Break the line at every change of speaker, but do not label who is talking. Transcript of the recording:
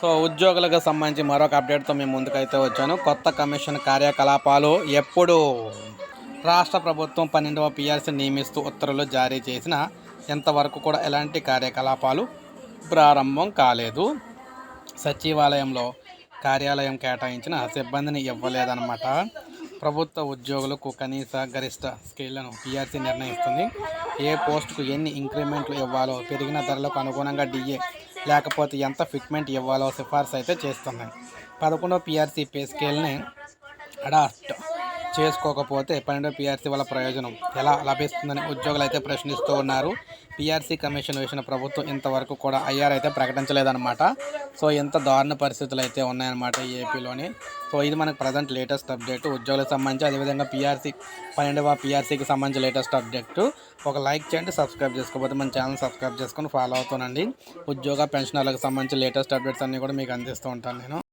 So ఉద్యోగులకు సంబంధించి మరొక అప్డేట్తో మేము ముందుకైతే వచ్చాను. కొత్త కమిషన్ కార్యకలాపాలు ఎప్పుడు రాష్ట్ర ప్రభుత్వం పన్నెండవ పిఆర్సీ నియమిస్తూ ఉత్తర్వులు జారీ చేసిన ఎంతవరకు కూడా ఎలాంటి కార్యకలాపాలు ప్రారంభం కాలేదు. సచివాలయంలో కార్యాలయం కేటాయించిన సిబ్బందిని ఇవ్వలేదన్నమాట. ప్రభుత్వ ఉద్యోగులకు కనీస గరిష్ట స్కేళ్ళను పిఆర్సీ నిర్ణయిస్తుంది. ఏ పోస్టుకు ఎన్ని ఇంక్రిమెంట్లు ఇవ్వాలో పెరిగిన ధరలకు అనుగుణంగా డిఏ లేకపోతే ఎంత ఫిట్మెంట్ ఇవ్వాలో సిఫార్సు అయితే చేస్తున్నాయి. పదకొండవ పిఆర్సీ పే స్కేల్ని అడాప్ట్ చేసుకోకపోతే పన్నెండు పీఆర్సీ వల్ల ప్రయోజనం ఎలా లభిస్తుందని ఉద్యోగులు అయితే ప్రశ్నిస్తూ ఉన్నారు. పిఆర్సీ కమిషన్ వేసిన ప్రభుత్వం ఇంతవరకు కూడా ఐఆర్ అయితే ప్రకటించలేదన్నమాట. సో ఎంత దారుణ పరిస్థితులు అయితే ఉన్నాయన్నమాట ఏపీలోని. సో ఇది మనకు ప్రజెంట్ లేటెస్ట్ అప్డేట్. ఉద్యోగులకు సంబంధించి అదేవిధంగా పీఆర్సీ పన్నెండవ పిఆర్సీకి సంబంధించి లేటెస్ట్ అప్డేట్. ఒక లైక్ చేయండి సబ్స్క్రైబ్ చేసుకోకపోతే మన ఛానల్ సబ్స్క్రైబ్ చేసుకొని ఫాలో అవుతానండి ఉద్యోగ పెన్షనర్లకు సంబంధించి లేటెస్ట్ అప్డేట్స్ అన్నీ కూడా మీకు అందిస్తూ ఉంటాను నేను.